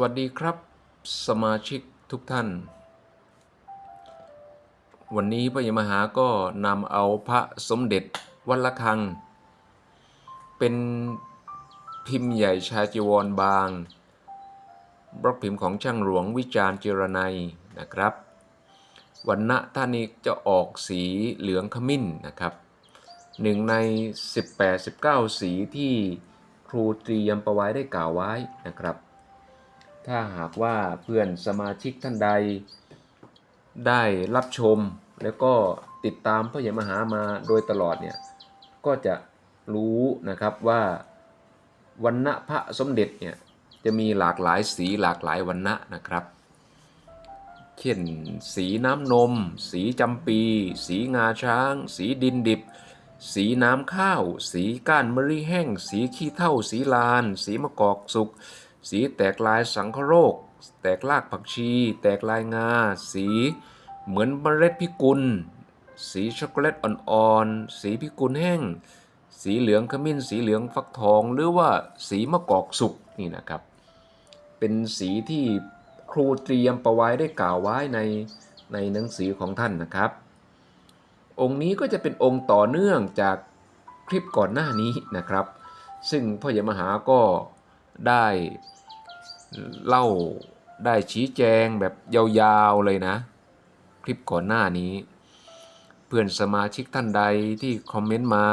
วัสดีครับ สมาชิกทุกท่าน วันนี้พระยมหาก็นำเอาพระสมเด็จวัดละคัง เป็นพิมพ์ใหญ่ชาจีวรบาง บล็อกพิมพ์ของช่างหลวงวิจารณ์เจรนัยนะครับวันณะท่านนี้จะออกสีเหลืองขมิ้นนะครับหนึ่งใน 18-19 สีที่ครูตรียมประไว้ได้กล่าวไว้นะครับ ถ้าหากว่าเพื่อนสมาชิกท่านใด ได้รับชมแล้วก็ติดตามพระยมหามาโดยตลอดเนี่ยก็จะรู้นะครับว่าวันณะพระสมเด็จเนี่ยจะมีหลากหลายสีหลากหลายวันณะนะครับ เช่นสีน้ำนม สีจำปี สีงาช้าง สีดินดิบ สีน้ำข้าว สีก้านมะลิแห้ง สีขี้เถ้าสีลาน สีมะกอกสุก สีแตกลายสังคโรค แตกลากผักชี แตกลายงา สีเหมือนเมล็ดพิกุล สีช็อกโกแลตอ่อนๆ สีพิกุลแห้ง สีเหลืองขมิ้น สีเหลืองฟักทอง หรือว่าสีมะกอกสุกนี่นะครับ เป็นสีที่ครูเตรียมประไว้ได้กล่าวไว้ในในหนังสือของท่านนะครับ องค์นี้ก็จะเป็นองค์ต่อเนื่องจากคลิปก่อนหน้านี้นะครับ ซึ่งพ่อใหญ่มหาก็ ได้เล่าได้ชี้แจงแบบยาวๆเลยนะ คลิปก่อนหน้านี้ เพื่อนสมาชิกท่านใดที่คอมเมนต์มา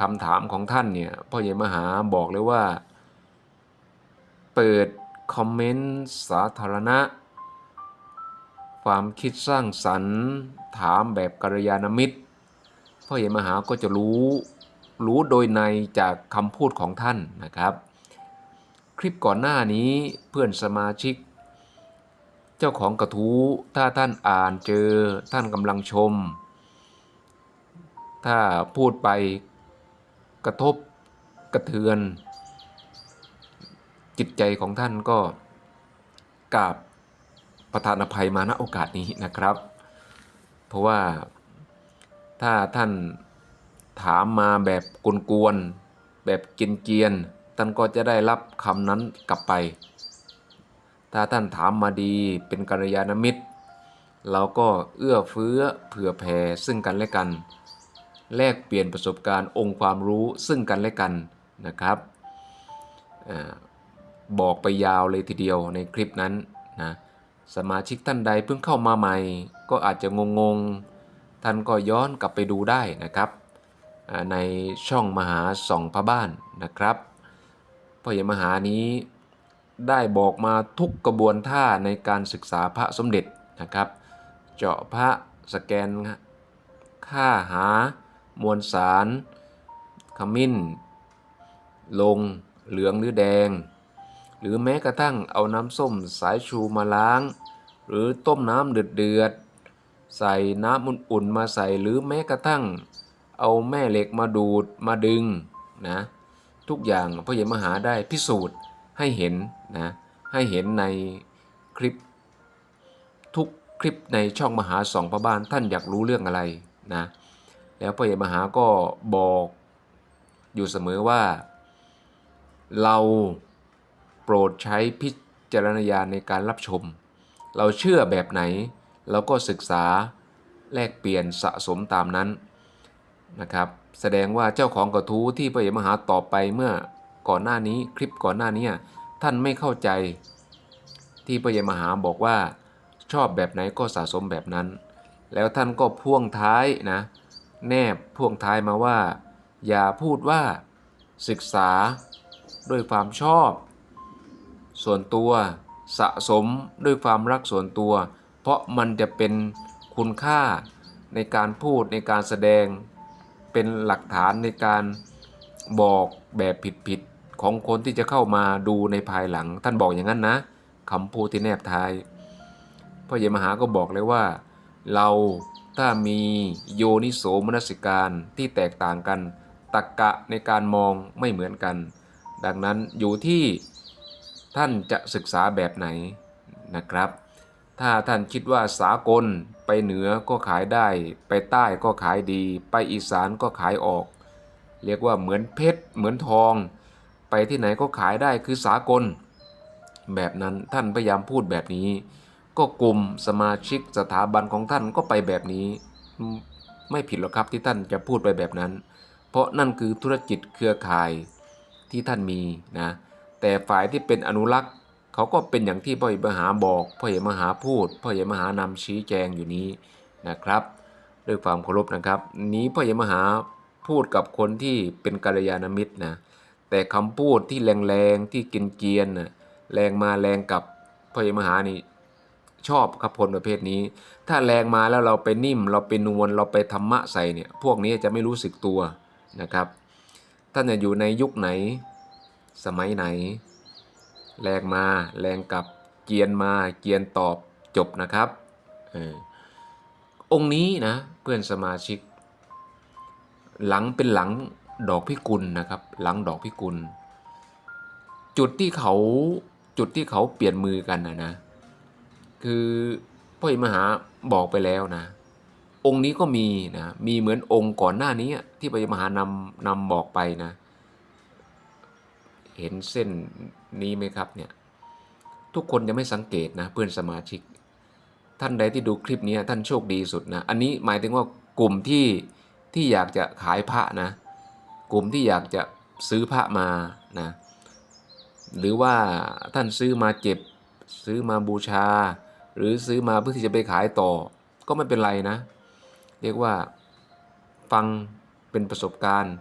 คำถามของท่านเนี่ยพ่อใหญ่มหาบอกเลยว่า เปิดคอมเมนต์สาธารณะ ความคิดสร้างสรรค์ถามแบบกัลยาณมิตรพ่อใหญ่มหาก็จะรู้รู้โดยในจากคำพูดของท่านนะครับ ลิปก่อนหน้านี้เพื่อนสมาชิก เจ้าของกระทู้ถ้าท่านอ่านเจอท่านกำลังชม ถ้าพูดไปกระทบกระเทือน จิตใจของท่านก็กราบประธานอภัยมาณโอกาสนี้นะครับ เพราะว่าถ้าท่านถามมาแบบกวนๆแบบกินเกียนๆ ท่านก็จะได้รับคำนั้นกลับไป ถ้าท่านถามมาดีเป็นกัลยาณมิตร เราก็เอื้อเฟื้อเผื่อแผ่ซึ่งกันและกัน แลกเปลี่ยนประสบการณ์องค์ความรู้ซึ่งกันและกันนะครับอบอกไปยาวเลยทีเดียวในคลิปนั้นนะสมาชิกท่านใดเพิ่งเข้ามาใหม่ ก็อาจจะงงๆ ท่านก็ย้อนกลับไปดูได้นะครับ ในช่องมหาส่องพระบ้านนะครับ พ่อใหญ่มหานี้ได้บอกมาทุกกระบวนท่าในการศึกษาพระสมเด็จนะครับ เจาะพระสแกนค่าหามวลสาร ขมิ้น ลง เหลืองหรือแดง หรือแม้กระทั่งเอาน้ำส้มสายชูมาล้าง หรือต้มน้ำเดือดๆใส่น้ำอุ่นๆมาใส่หรือแม้กระทั่ง เอาแม่เหล็กมาดูดมาดึงนะ ทุกอย่างพ่อใหญ่มหาได้พิสูจน์ให้เห็นนะให้เห็นในคลิป ทุกคลิปในช่องมหาสองพระบ้านท่านอยากรู้เรื่องอะไรนะแล้วพ่อใหญ่มหาก็บอกอยู่เสมอว่า เราโปรดใช้พิจารณญาณในการรับชม เราเชื่อแบบไหนเราก็ศึกษาแลกเปลี่ยนสะสมตามนั้นนะครับ แสดงว่าเจ้าของกระทู้ที่พระเอกมหาตอบไปเมื่อก่อนหน้านี้คลิปก่อนหน้านี้ท่านไม่เข้าใจ ที่พระเอกมหาบอกว่าชอบแบบไหนก็สะสมแบบนั้น แล้วท่านก็พ่วงท้ายนะ แนบพ่วงท้ายมาว่า อย่าพูดว่าศึกษาด้วยความชอบ ส่วนตัวสะสมด้วยความรักส่วนตัว เพราะมันจะเป็นคุณค่าในการพูดในการแสดง เป็นหลักฐานในการบอกแบบผิดๆของคนที่จะเข้ามาดูในภายหลัง ท่านบอกอย่างนั้นนะคำพูดที่แนบท้ายพ่อเยมหาก็บอกเลยว่า เราถ้ามีโยนิโสมนสิการที่แตกต่างกันตรกกะในการมองไม่เหมือนกัน ดังนั้นอยู่ที่ท่านจะศึกษาแบบไหนนะครับ ถ้าท่านคิดว่าสากลไปเหนือก็ขายได้ ไปใต้ก็ขายดี ไปอีสานก็ขายออก เรียกว่าเหมือนเพชรเหมือนทอง ไปที่ไหนก็ขายได้คือสากล แบบนั้นท่านพยายามพูดแบบนี้ ก็กลุ่มสมาชิกสถาบันของท่านก็ไปแบบนี้ ไม่ผิดหรอกครับที่ท่านจะพูดไปแบบนั้น เพราะนั่นคือธุรกิจเครือข่ายที่ท่านมีนะแต่ฝ่ายที่เป็นอนุรักษ์ เขาก็เป็นอย่างที่พ่อใหญ่มหาบอกพ่อใหญ่มหาพูดพ่อใหญ่มหานำชี้แจงอยู่นี้นะครับด้วยความเคารพนะครับ นี้พ่อใหญ่มหาพูดกับคนที่เป็นกัลยาณมิตรนะแต่คำพูดที่แรงๆที่กินเกียนน่ะแรงมาแรงกับพ่อใหญ่มหานี่ชอบครับคนประเภทนี้ ถ้าแรงมาแล้วเราไปนิ่ม เราไปนวลเราไปธรรมะใส่เนี่ยพวกนี้จะไม่รู้สึกตัวนะครับท่านจะอยู่ในยุคไหน สมัยไหน แรงมา แรงกลับ เกียนมา เกียนตอบจบนะครับอองค์นี้นะเพื่อนสมาชิก หลังเป็นหลังดอกพิกุลนะครับ หลังดอกพิกุล จุดที่เขาจุดที่เขาเปลี่ยนมือกันนะนะ คือพ่อมหาบอกไปแล้วนะ องค์นี้ก็มีนะมีเหมือนองค์ก่อนหน้านี้ที่พระมหานำนำบอกไปนะ เห็นเส้น นี้ไหมครับเนี่ยทุกคนจะไม่สังเกตนะเพื่อนสมาชิก ท่านใดที่ดูคลิปนี้ท่านโชคดีสุดนะอันนี้หมายถึงว่ากลุ่มที่ที่อยากจะขายพระนะ กลุ่มที่อยากจะซื้อพระมานะหรือว่าท่านซื้อมาเก็บซื้อมาบูชา หรือซื้อมาเพื่อที่จะไปขายต่อ ก็ไม่เป็นไรนะ เรียกว่าฟังเป็นประสบการณ์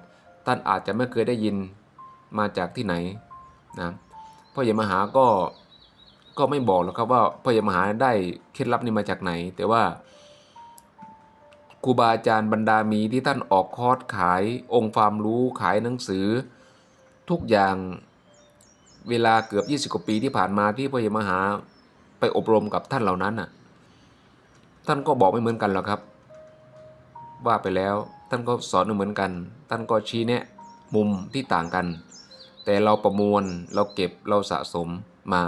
ท่านอาจจะไม่เคยได้ยินมาจากที่ไหนนะ พ่อใหญ่มหาก็ก็ไม่บอกหรอกครับว่าพ่อใหญ่มหาได้เคล็ดลับนี้มาจากไหน แต่ว่าครูบาอาจารย์บรรดามีที่ท่านออกคอร์สขายองค์ความรู้ขายหนังสือ ทุกอย่างเวลาเกือบ 20 กว่าปีที่ผ่านมาที่พ่อใหญ่มหาไปอบรมกับท่านเหล่านั้นน่ะท่านก็บอกไม่เหมือนกันหรอกครับ ว่าไปแล้วท่านก็สอนไม่เหมือนกัน ท่านก็ชี้แนะมุมที่ต่างกัน แต่เราประมวลเราเก็บเราสะสมมา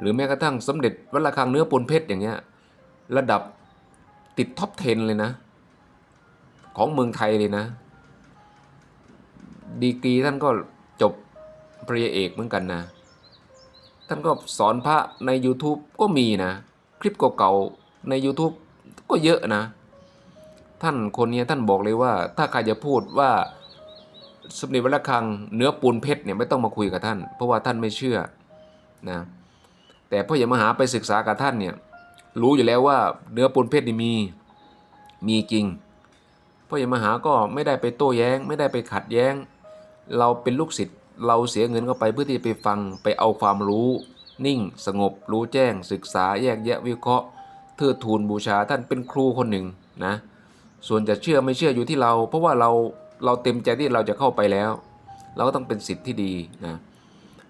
หรือแม้กระทั่งสมเด็จวัดระฆังเนื้อปนเพชรอย่างเงี้ยระดับติดท็อป 10 เลยนะ ของเมืองไทยเลยนะ ดีกรีท่านก็จบปริญญาเอกเหมือนกันนะ ท่านก็สอนพระใน YouTube ก็มีนะ คลิปเก่าๆใน YouTube ก็เยอะนะ ท่านคนนี้ท่านบอกเลยว่า ถ้าใครจะพูดว่า สมเด็จวัดระฆังเนื้อปูนเพชรเนี่ยไม่ต้องมาคุยกับท่าน เพราะว่าท่านไม่เชื่อนะแต่พ่อใหญ่มหาไปศึกษากับท่านเนี่ยรู้อยู่แล้วว่าเนื้อปูนเพชรนี่มีมีจริงพ่อใหญ่มหาก็ไม่ได้ไปโต้แย้ง ไม่ได้ไปขัดแย้ง เราเป็นลูกศิษย์เราเสียเงินเข้าไปเพื่อที่จะไปฟังไปเอาความรู้นิ่งสงบรู้แจ้ง ศึกษาแยกแยะวิเคราะห์เทิดทูนบูชาท่านเป็นครูคนหนึ่งนะส่วนจะเชื่อไม่เชื่ออยู่ที่เรา เพราะว่าเรา เราเต็มใจที่เราจะเข้าไปแล้ว เราก็ต้องเป็นสิทธิ์ที่ดีนะ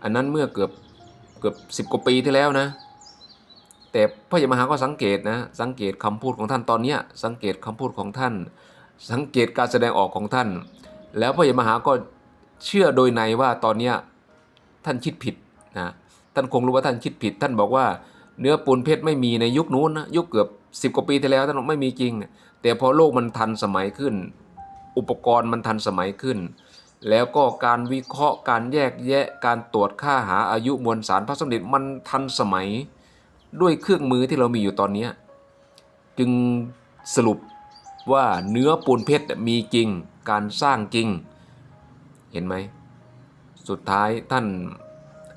อันนั้นเมื่อเกือบเกือบสิบกว่าปีที่แล้วนะ แต่พระยมหาก็สังเกตนะสังเกตคำพูดของท่านตอนเนี้ยสังเกตคำพูดของท่าน สังเกตการแสดงออกของท่าน แล้วพระยมหาก็เชื่อโดยในว่าตอนเนี้ยท่านคิดผิดนะท่านคงรู้ว่าท่านคิดผิด ท่านบอกว่าเนื้อปูนเพชรไม่มีในยุคนู้นนะยุคเกือบสิบกว่าปีที่แล้วท่านบอกไม่มีจริง แต่พอโลกมันทันสมัยขึ้น อุปกรณ์มันทันสมัยขึ้น แล้วก็การวิเคราะห์การแยกแยะการตรวจค่าหาอายุมวลสารพระสมเด็จมันทันสมัยด้วยเครื่องมือที่เรามีอยู่ตอนนี้ จึงสรุปว่าเนื้อปูนเพชรมีจริง การสร้างจริง เห็นไหม สุดท้ายท่าน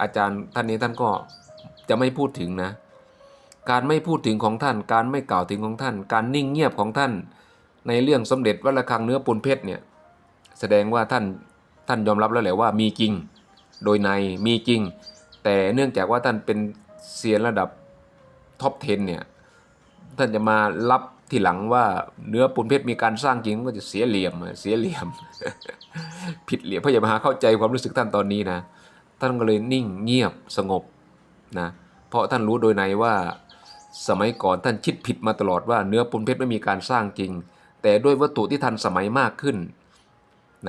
อาจารย์ท่านนี้ท่านก็จะไม่พูดถึงนะ การไม่พูดถึงของท่าน การไม่กล่าวถึงของท่าน การนิ่งเงียบของท่าน ในเรื่องสมเด็จวัดระฆังเนื้อปูนเพชรเนี่ยแสดงว่าท่านท่านยอมรับแล้วแหละว่ามีจริง โดยในมีจริง แต่เนื่องจากว่าท่านเป็นเซียนระดับท็อป 10 เนี่ยท่านจะมารับทีหลังว่าเนื้อปูนเพชรมีการสร้างจริงก็จะเสียเหลี่ยมเสียเหลี่ยม ผิดเหลี่ยมพระยามหาเข้าใจความรู้สึกท่านตอนนี้นะท่านก็เลยนิ่งเงียบสงบนะเพราะท่านรู้โดยในว่าสมัยก่อนท่านคิดผิดมาตลอดว่าเนื้อปูนเพชรไม่มีการสร้างจริง แต่ด้วยวัตถุที่ทันสมัยมากขึ้น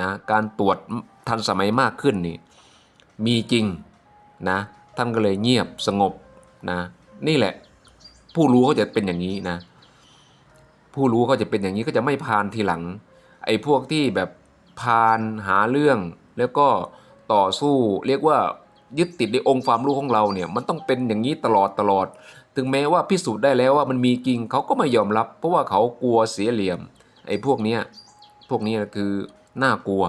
นะการตรวจทันสมัยมากขึ้นนี่มีจริงนะท่านก็เลยเงียบสงบนะนี่แหละ ผู้รู้เขาจะเป็นอย่างนี้นะผู้รู้เขาจะเป็นอย่างนี้ก็จะไม่พานทีหลัง ไอ้พวกที่แบบพานหาเรื่องแล้วก็ต่อสู้เรียกว่ายึดติดในองค์ความรู้ของเราเนี่ยมันต้องเป็นอย่างนี้ตลอดตลอด ถึงแม้ว่าพิสูจน์ได้แล้วว่ามันมีจริงเขาก็ไม่ยอมรับ เพราะว่าเขากลัวเสียเหลี่ยม ไอ้พวกเนี้ยพวกนี้คือน่ากลัว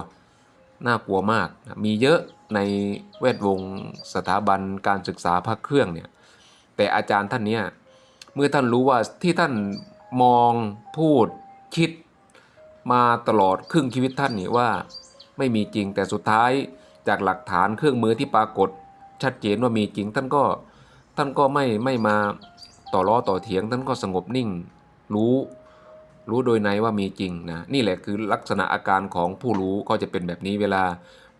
น่ากลัวมาก มีเยอะในแวดวงสถาบันการศึกษาภาคเครื่องเนี่ยแต่อาจารย์ท่านเนี้ยเมื่อท่านรู้ว่าที่ท่านมองพูดคิดมาตลอดครึ่งชีวิตท่านนี่ว่าไม่มีจริงแต่สุดท้ายจากหลักฐานเครื่องมือที่ปรากฏ ชัดเจนว่ามีจริงท่านก็ท่านก็ไม่ไม่มาต่อล้อต่อเถียงท่านก็สงบนิ่ง รู้ รู้โดยในว่ามีจริงนะ นี่แหละคือลักษณะอาการของผู้รู้ก็จะเป็นแบบนี้เวลา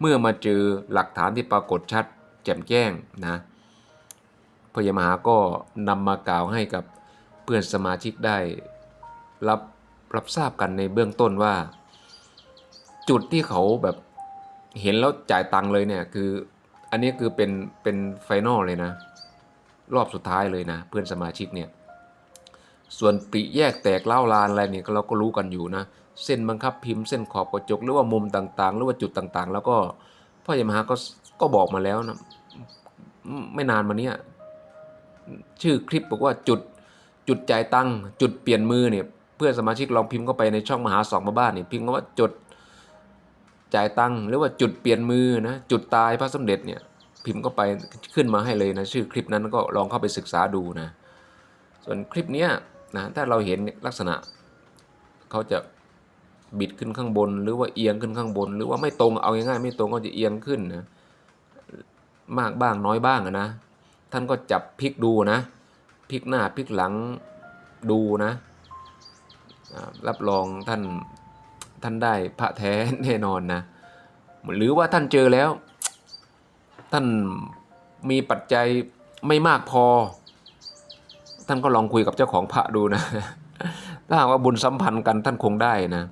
เมื่อมาเจอหลักฐานที่ปรากฏชัด แจ่มแจ้งนะพระยามหาก็นำมากล่าวให้กับเพื่อนสมาชิกได้ รับรับทราบกันในเบื้องต้นว่า จุดที่เขาแบบเห็นแล้วจ่ายตังค์เลยเนี่ยคือ อันนี้คือเป็นเป็นไฟนอลเลยนะ รอบสุดท้ายเลยนะ เพื่อนสมาชิกเนี่ย ส่วนปริแยกแตกเล่าลานอะไรเนี่ยเราก็รู้กันอยู่นะ เส้นบังคับพิมพ์เส้นขอบกระจกหรือว่ามุมต่างๆ หรือว่าจุดต่างๆ แล้วก็พ่อยามหาก็ก็บอกมาแล้วนะไม่นานมาเนี้ยชื่อคลิปบอกว่าจุดจุดจ่ายตังค์จุดเปลี่ยนมือเนี่ยเพื่อนสมาชิกลองพิมพ์เข้าไปในช่องมหาสองมาบ้านเนี่ยพิมพ์ว่าจุดจ่ายตังค์หรือว่าจุดเปลี่ยนมือนะจุดตายพระสมเด็จเนี่ยพิมพ์เข้าไปขึ้นมาให้เลยนะชื่อคลิปนั้นก็ลองเข้าไปศึกษาดูนะส่วนคลิปเนี้ย นะถ้าเราเห็นลักษณะเขาจะบิดขึ้นข้างบน หรือว่าเอียงขึ้นข้างบน หรือว่าไม่ตรงเอาง่ายๆไม่ตรงก็จะเอียงขึ้นนะมากบ้างน้อยบ้างนะ ท่านก็จับพลิกดูนะพลิกหน้าพลิกหลังดูนะรับรองท่านท่านได้พระแท้แน่นอนนะหรือว่าท่านเจอแล้ว ท่านมีปัจจัยไม่มากพอ ท่านก็ลองคุยกับเจ้าของพระดูนะ ถ้าหากว่าบุญสัมพันธ์กันท่านคงได้นะ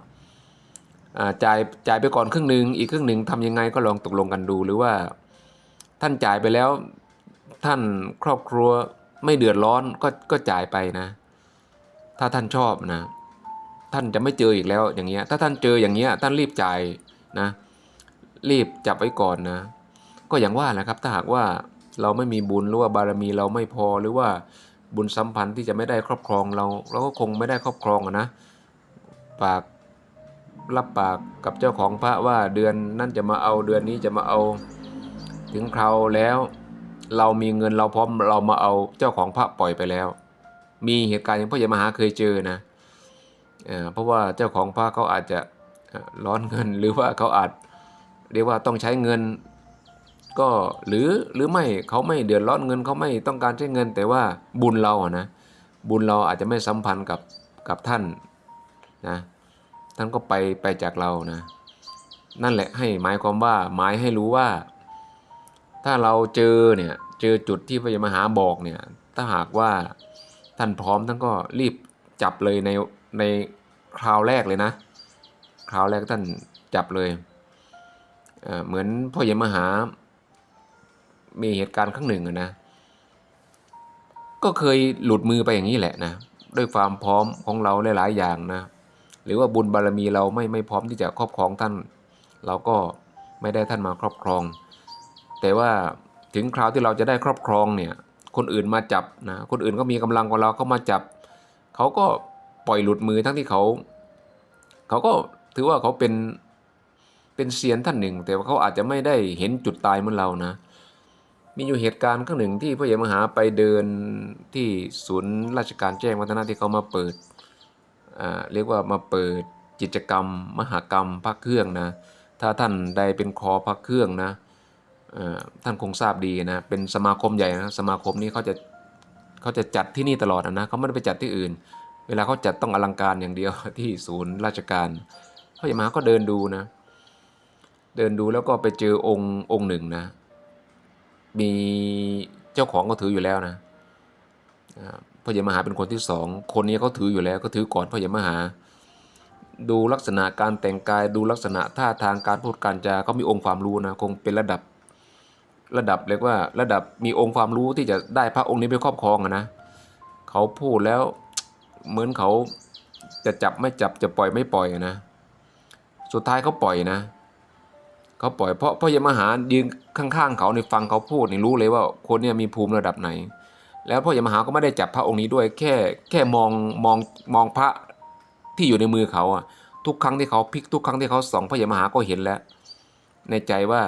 จ่ายจ่ายไปก่อนครึ่งหนึ่งอีกครึ่งหนึ่งทำยังไงก็ลองตกลงกันดู หรือว่าท่านจ่ายไปแล้วท่านครอบครัวไม่เดือดร้อนก็ก็จ่ายไปนะ ถ้าท่านชอบนะ ท่านจะไม่เจออีกแล้วอย่างเงี้ยถ้าท่านเจออย่างเงี้ยท่านรีบจ่ายนะ รีบจับไว้ก่อนนะ ก็อย่างว่าแหละครับถ้าหากว่าเราไม่มีบุญหรือว่าบารมีเราไม่พอหรือว่า บุญสัมพันธ์ที่จะไม่ได้ครอบครองเรา เราก็คงไม่ได้ครอบครองอะนะปากรับปากกับเจ้าของพระว่าเดือนนั่นจะมาเอาเดือนนี้จะมาเอาถึงคราวแล้ว เรามีเงินเราพร้อมเรามาเอาเจ้าของพระปล่อยไปแล้ว มีเหตุการณ์อย่างพ่อใหญ่มหาเคยเจอนะเอเพราะว่าเจ้าของพระเขาอาจจะร้อนเงินหรือว่าเขาอาจเรียกว่าต้องใช้เงิน ก็หรือหรือไม่เขาไม่เดือดร้อนเงินเขาไม่ต้องการใช้เงิน แต่ว่าบุญเราอะนะบุญเราอาจจะไม่สัมพันธ์กับกับท่านนะท่านก็ไปไปจากเรานะนั่นแหละให้หมายความว่าหมายให้รู้ว่า ถ้าเราเจอเนี่ยเจอจุดที่พระยามหาบอกเนี่ยถ้าหากว่าท่านพร้อมท่านก็รีบจับเลยในในคราวแรกเลยนะคราวแรกท่านจับเลยเเหมือนพ่อใหญ่มหา มีเหตุการณ์ครั้งหนึ่งอะนะ ก็เคยหลุดมือไปอย่างนี้แหละนะ ด้วยความพร้อมของเราหลายๆอย่างนะ หรือว่าบุญบารมีเราไม่ไม่พร้อมที่จะครอบครองท่าน เราก็ไม่ได้ท่านมาครอบครอง แต่ว่าถึงคราวที่เราจะได้ครอบครองเนี่ย คนอื่นมาจับนะ คนอื่นก็มีกำลังกว่าเราเขามาจับ เขาก็ปล่อยหลุดมือทั้งที่เขา เขาก็ถือว่าเขาเป็นเป็นเซียนท่านหนึ่ง แต่ว่าเขาอาจจะไม่ได้เห็นจุดตายเหมือนเรานะ มีอยู่เหตุการณ์ครั้งหนึ่งที่พระเยามหาไปเดินที่ศูนย์ราชการแจ้งวัฒนะที่เขามาเปิดเรียกว่ามาเปิดกิจกรรม มหกรรมพักเครื่องนะถ้าท่านใดเป็นคอพักเครื่องนะท่านคงทราบดีนะเป็นสมาคมใหญ่นะสมาคมนี้เขาจะเขาจะจัดที่นี่ตลอดนะเขาไม่ได้ไปจัดที่อื่น เวลาเขาจัดต้องอลังการอย่างเดียวที่ศูนย์ราชการพระเยามหาก็เดินดูนะเดินดูแล้วก็ไปเจอองค์องค์หนึ่งนะ มีเจ้าของก็ถืออยู่แล้วนะพ่อใหญ่มหาเป็นคนที่สองคนนี้เขาถืออยู่แล้วก็ถือก่อนพ่อใหญ่มหา ดูลักษณะการแต่งกายดูลักษณะท่าทางการพูดการจาก็มีองค์ความรู้นะคงเป็นระดับระดับเรียกว่าระดับมีองค์ความรู้ที่จะได้พระองค์นี้ไปครอบครองนะเขาพูดแล้วเหมือนเขาจะจับไม่จับจะปล่อยไม่ปล่อยนะ สุดท้ายเขาปล่อยนะ เขาปล่อยเพราะพ่อยมหายืนข้างๆเขาในฟังเขาพูดนี่รู้เลยว่าคนเนี่ยมีภูมิระดับไหน แล้วพ่อยมหาก็ไม่ได้จับพระองค์นี้ด้วย แค่แค่มองมองมองพระที่อยู่ในมือเขาอะทุกครั้งที่เขาพลิกทุกครั้งที่เขาส่องพ่อยมหาก็เห็นแล้ว ในใจว่า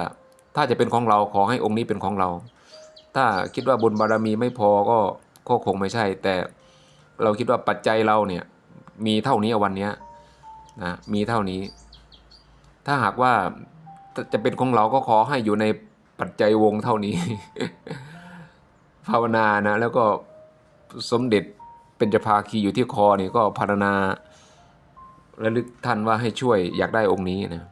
ถ้าจะเป็นของเราขอให้องค์นี้เป็นของเรา ถ้าคิดว่าบุญบารมีไม่พอก็ก็คงไม่ใช่ แต่เราคิดว่าปัจจัยเราเนี่ยมีเท่านี้วันนี้นะมีเท่านี้ ถ้าหากว่า จะเป็นของเราก็ขอให้อยู่ในปัจจัยวงเท่านี้ ภาวนานะแล้วก็สมเด็จเป็นจภาคีอยู่ที่คอนี่ก็พารณาระลึกท่านว่าให้ช่วยอยากได้องค์นี้นะ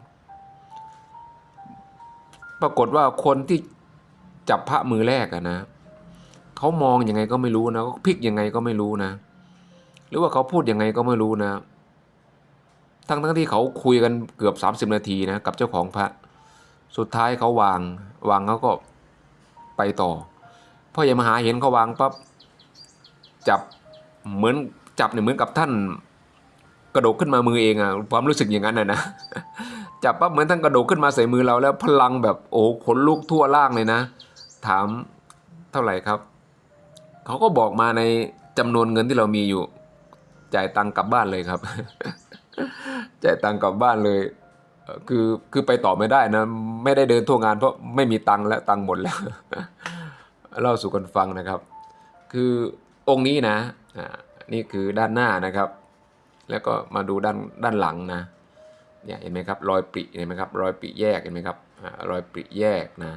ปรากฏว่าคนที่จับพระมือแรกอะนะเขามองยังไงก็ไม่รู้นะเขาพลิกยังไงก็ไม่รู้นะ หรือว่าเขาพูดยังไงก็ไม่รู้นะ ทั้งทั้งที่เขาคุยกันเกือบ 30 นาทีนะกับเจ้าของพระ สุดท้ายเขาวางวางเขาก็ไปต่อพ่อใหญ่มหาเห็นเขาวางปั๊บจับเหมือนจับเนี่ยเหมือนกับท่านกระโดดขึ้นมามือเองอะความรู้สึกอย่างนั้นนะนะจับปั๊บเหมือนท่านกระโดดขึ้นมาใส่มือเราแล้วพลังแบบโอ้ขนลุกทั่วล่างเลยนะ ถามเท่าไหร่ครับเขาก็บอกมาในจำนวนเงินที่เรามีอยู่ จ่ายตังค์กลับบ้านเลยครับ จ่ายตังค์กลับบ้านเลย คือคือไปต่อไม่ได้นะ ไม่ได้เดินทั่วงานเพราะไม่มีตังค์แล้วตังค์หมดแล้ว เล่าสู่กันฟังนะครับ คือองค์นี้นะอ่านี่คือด้านหน้านะครับ แล้วก็มาดูด้านด้านหลังนะเนี่ยเห็นไหมครับรอยปริเห็นไหมครับรอยปริแยกเห็นไหมครับอ่ารอยปริแยกนะ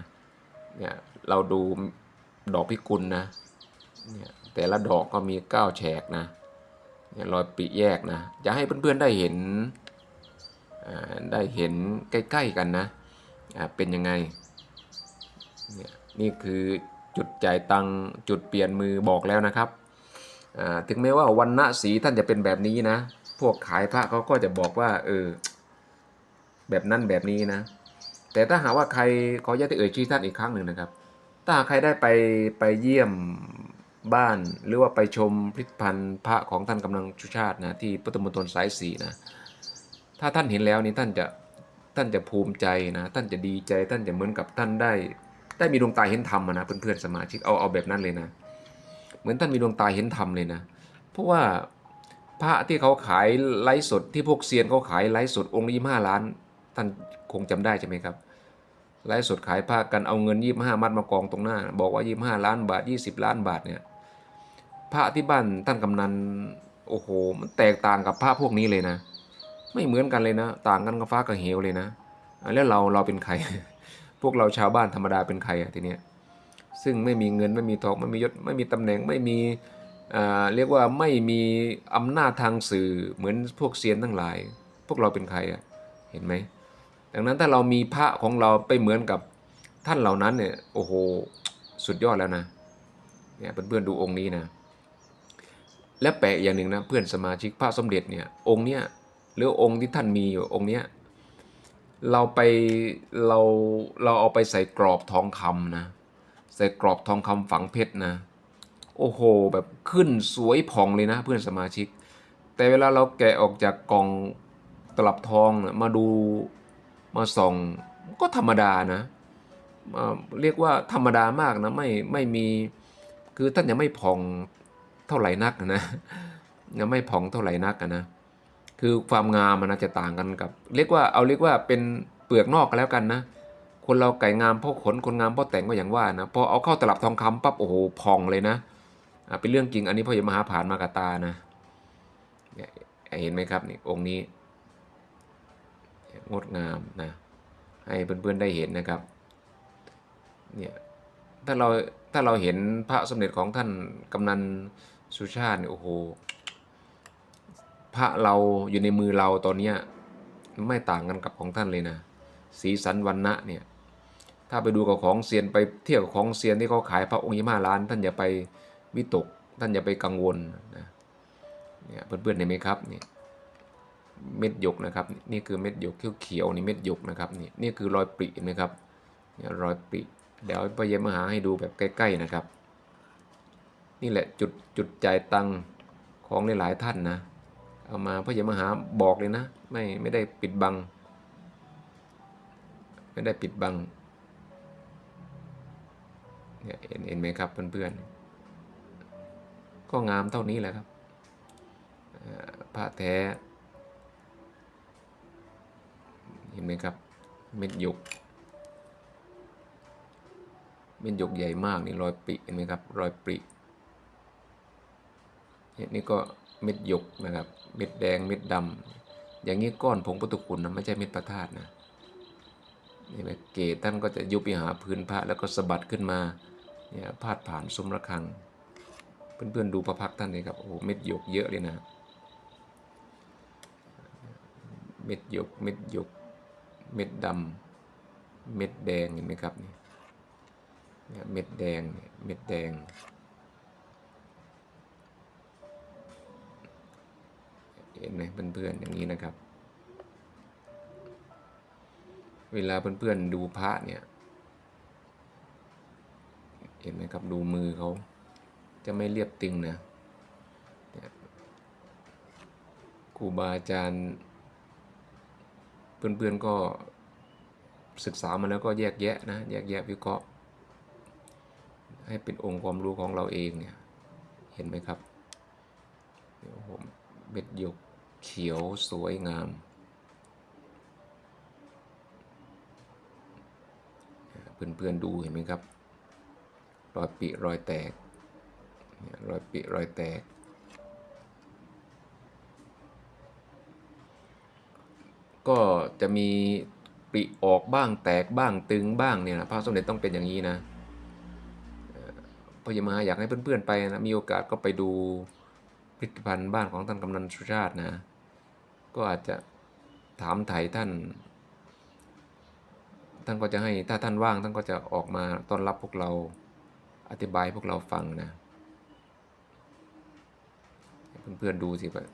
เนี่ยเราดูดอกพิกุลนะเนี่ยแต่ละดอกก็มีเก้าแฉกนะเนี่ยรอยปริแยกนะจะให้เพื่อนๆได้เห็น ได้เห็นใกล้ๆกันนะเป็นยังไงเนี่ยนี่คือจุดจ่ายตังจุดเปลี่ยนมือบอกแล้วนะครับ ถึงแม้ว่าวันณะสีท่านจะเป็นแบบนี้นะ พวกขายพระเขาก็จะบอกว่าเออแบบนั้นแบบนี้นะ แต่ถ้าหากว่าใครขออนุญาตเอ่ยชื่อท่านอีกครั้งหนึ่งนะครับ ถ้าหากใครได้ไปไปเยี่ยมบ้านหรือว่าไปชมพิพิธภัณฑ์พระของท่านกำลังชุชาตินะที่พุทธมณฑลสายสีนะ ถ้าท่านเห็นแล้วนี่ท่านจะท่านจะภูมิใจนะท่านจะดีใจท่านจะเหมือนกับท่านได้ได้มีดวงตาเห็นธรรมอะนะเพื่อนๆสมาชิกเอาเอาแบบนั้นเลยนะ เหมือนท่านมีดวงตาเห็นธรรมเลยนะ เพราะว่าพระที่เขาขายไลฟ์สดที่พวกเซียนเขาขายไลฟ์สดองค์ละยี่ห้าล้าน ท่านคงจำได้ใช่ไหมครับไลฟ์สดขายผ้ากันเอาเงินยี่ห้ามัดมากองตรงหน้า บอกว่ายี่ห้าล้านบาทยี่สิบล้านบาทเนี่ยพระที่บ้านท่านกำนันโอ้โหมันแตกต่างกับพระพวกนี้เลยนะ ไม่เหมือนกันเลยนะ ต่างกันกับฟ้ากับเหวเลยนะ แล้วเราเราเป็นใคร พวกเราชาวบ้านธรรมดาเป็นใครอะทีเนี้ยซึ่งไม่มีเงินไม่มีทองไม่มียศไม่มีตำแหน่งไม่มีเรียกว่าไม่มีอำนาจทางสื่อเหมือนพวกเซียนทั้งหลาย พวกเราเป็นใครอะเห็นไหมดังนั้นถ้าเรามีพระของเราไปเหมือนกับท่านเหล่านั้นเนี่ยโอ้โหสุดยอดแล้วนะเนี่ยเพื่อนๆดูองค์นี้นะ และแปลกอย่างหนึ่งนะเพื่อนสมาชิกพระสมเด็จเนี่ยองค์เนี้ย หรือองค์ที่ท่านมีอยู่องค์เนี้ยเราไปเราเราเอาไปใส่กรอบทองคำนะ ใส่กรอบทองคำฝังเพชรนะ โอ้โห แบบขึ้นสวยผ่องเลยนะเพื่อนสมาชิก แต่เวลาเราแกะออกจากกล่องตลับทองนะมาดูมาส่องก็ธรรมดานะ เรียกว่าธรรมดามากนะไม่ไม่มีคือท่านยังไม่ผ่องเท่าไหร่นักนะยังไม่ผ่องเท่าไหร่นักนะ คือความงามมันนะจะต่างกันกับ เรียกว่าเอาเรียกว่าเป็นเปลือกนอกกันแล้วกันนะ คนเราไก่งามเพราะขนคนงามเพราะแต่งก็อย่างว่านะพอเอาเข้าตลับทองคำปั๊บโอ้โหพองเลยนะเป็นเรื่องจริงอันนี้พ่อจะมหาผ่านมากตานะเนี่ยเห็นไหมครับนี่องค์นี้งดงามนะให้เพื่อนๆได้เห็นนะครับเนี่ยถ้าเราถ้าเราเห็นพระสมเด็จของท่านกำนันสุชาติเนี่ยโอ้โห พระเราอยู่ในมือเราตอนเนี้ยไม่ต่างกันกับของท่านเลยนะ สีสันวันนะเนี่ยถ้าไปดูกับของเซียนไปเที่ยวกับของเซียนที่เขาขายพระองค์ยี่ห้าล้าน ท่านอย่าไปวิตก ท่านอย่าไปกังวลนะเนี่ยเพื่อนๆเห็นไหมครับนี่เม็ดหยกนะครับ นี่คือเม็ดหยกเขียวๆนี่เม็ดหยกนะครับนี่นี่คือรอยปริเห็นไหมครับเนี่ยรอยปริเดี๋ยวพระเยมหาให้ดูแบบใกล้ ๆนะครับ นี่แหละจุดจุดจ่ายตังของหลายๆท่านนะ เอามาพระยมหาบอกเลยนะ ไม่ไม่ได้ปิดบัง ไม่ได้ปิดบังเนี่ยเห็นเห็นไหมครับเพื่อนๆก็งามเท่านี้แหละครับพระแท้ เห็นไหมครับ เม็ดหยกเม็ดหยกใหญ่มากนี่รอยปริเห็นไหมครับ รอยปริ นี่ก็เม็ดหยกนะครับ เม็ดแดงเม็ดดำอย่างนี้ก้อนผงพุทธคุณนะไม่ใช่เม็ดประทาตนะนี่ไหมเกศท่านก็จะยุบไปหาพื้นพระแล้วก็สะบัดขึ้นมาเนี่ยพาดผ่านซุ้มระฆัง เพื่อนๆดูประพักท่านเลยครับโอ้เม็ดหยกเยอะเลยนะ เม็ดหยกเม็ดหยก เม็ดดำเม็ดแดงเห็นไหมครับนี่เนี่ยเม็ดแดงเนี่ยเม็ดแดง เห็นไหมเพื่อนๆอย่างนี้นะครับ เวลาเพื่อนๆดูพระเนี่ย เห็นไหมครับดูมือเขาจะไม่เรียบตึงนะครูบาอาจารย์ เพื่อนๆก็ศึกษามาแล้วก็แยกแยะนะแยกแยะวิเคราะห์ให้เป็นองค์ความรู้ของเราเองเนี่ย เห็นไหมครับเดี๋ยวผมเม็ดหยก เขียวสวยงาม เพื่อนๆดูเห็นไหมครับ รอยปิรอยแตก รอยปิรอยแตก ก็จะมีปริออกบ้างแตกบ้างตึงบ้างเนี่ยนะพระสมเด็จต้องเป็นอย่างนี้นะพยามาอยากให้เพื่อนๆไปนะมีโอกาสก็ไปดูพิพิธภัณฑ์บ้านของท่านกำนันสุชาตินะ ก็อาจจะถามไถ่ท่าน ท่านก็จะให้ถ้าท่านว่างท่านก็จะออกมาต้อนรับพวกเราอธิบายพวกเราฟังนะเพื่อนๆดูสิว่า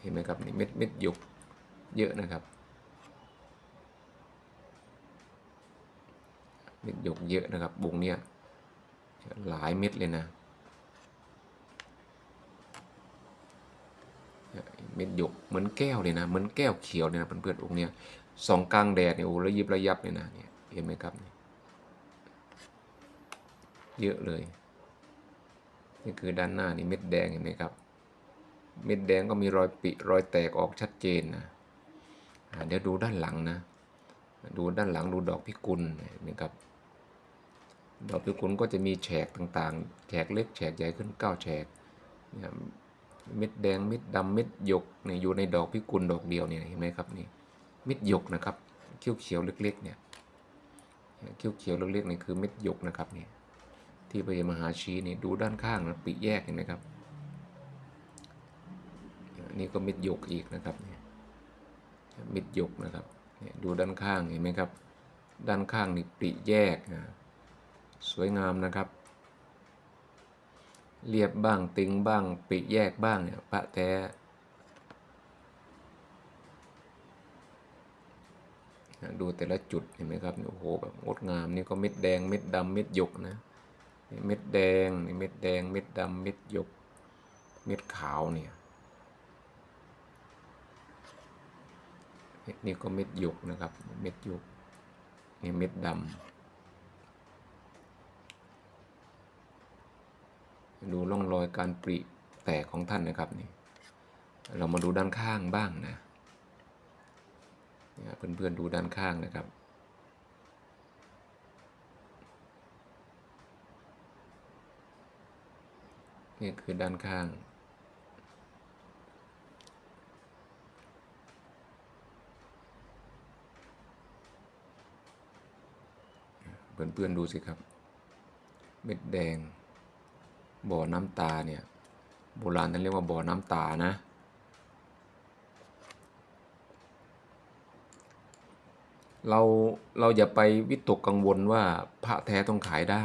เห็นไหมครับนี่เม็ดเม็ดหยกเยอะนะครับ เม็ดหยกเยอะนะครับวงเนี้ยหลายเม็ดเลยนะ เม็ดหยกเหมือนแก้วเลยนะเหมือนแก้วเขียวเลยนะเพื่อนๆองค์เนี้ยสองกลางแดดเนี่ยโอ้ระยิบระยับเลยนะเนี่ยเห็นไหมครับ เยอะเลย นี่คือด้านหน้านี่เม็ดแดงเห็นไหมครับ เม็ดแดงก็มีรอยปิรอยแตกออกชัดเจนนะเดี๋ยวดูด้านหลังนะ ดูด้านหลังดูดอกพิกุลเห็นไหมครับดอกพิกุลก็จะมีแฉกต่างๆ แฉกเล็กแฉกใหญ่ขึ้นเก้าแฉก เม็ดแดงเม็ดดำเม็ดหยกเนี่ยอยู่ในดอกพิกุลดอกเดียวเนี่ยเห็นไหมครับนี่เม็ดหยกนะครับเขียวเขียวเล็กๆเนี่ยเขียวเขียวเล็กๆนี่คือเม็ดหยกนะครับนี่ที่พระมหาชีนี่ดูด้านข้างนะปีแยกเห็นไหมครับนี่ก็เม็ดหยกอีกนะครับเนี่ยเม็ดหยกนะครับดูด้านข้างเห็นไหมครับ ด้านข้างนี่ปริแยกนะสวยงามนะครับ เรียบบ้างตึงบ้าง ปิแยกบ้างเนี่ยพระแท้ดูแต่ละจุดเห็นไหมครับโอ้โหแบบงดงามนี่ก็เม็ดแดงเม็ดดำเม็ดหยกนะนเม็ดแดงนี่เม็ดแดงเม็ดดำเม็ดหยก เม็ดขาวเนี่ยนี่ก็เม็ดหยกนะครับ เม็ดหยกนี่เม็ดดำ ดูร่องรอยการปริแตกของท่านนะครับนี่เรามาดูด้านข้างบ้างนะเนี่ยเพื่อนๆดูด้านข้างนะครับนี่คือด้านข้าง เพื่อนๆดูสิครับ เม็ดแดง บ่อน้ำตาเนี่ยโบราณท่านเรียกว่าบ่อน้ำตานะ เราเราอย่าไปวิตกกังวลว่าพระแท้ต้องขายได้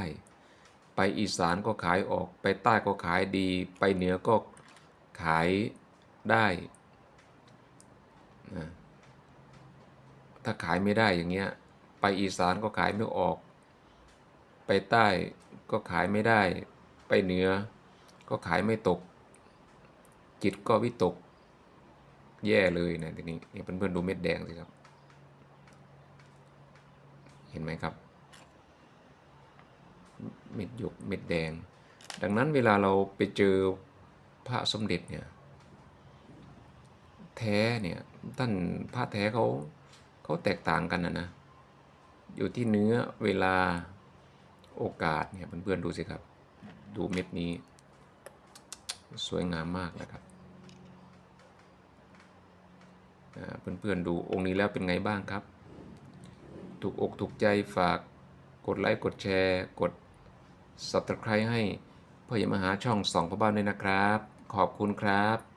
ไปอีสานก็ขายออกไปใต้ก็ขายดี ไปเหนือก็ขายได้นะถ้าขายไม่ได้อย่างเงี้ยไปอีสานก็ขายไม่ออก ไปใต้ก็ขายไม่ได้ ไปเหนือ ก็ขายไม่ตก จิตก็วิตก แย่เลยนะทีนี้นี่เพื่อนๆดูเม็ดแดงสิครับ เห็นไหมครับ เม็ดหยกเม็ดแดง ดังนั้นเวลาเราไปเจอพระสมเด็จเนี่ยแท้เนี่ยท่านพระแท้เขาเขาแตกต่างกันนะนะอยู่ที่เนื้อเวลาโอกาสเนี่ยเพื่อนๆดูสิครับ ดูเม็ดนี้ สวยงามมากนะครับเพื่อนๆดูองค์นี้แล้วเป็นไงบ้างครับ ถูกอกถูกใจฝากกดไลค์กดแชร์ กด subscribe ให้เพื่ออย่ามหาช่องสองพ่อบ้านด้วยนะครับ ขอบคุณครับ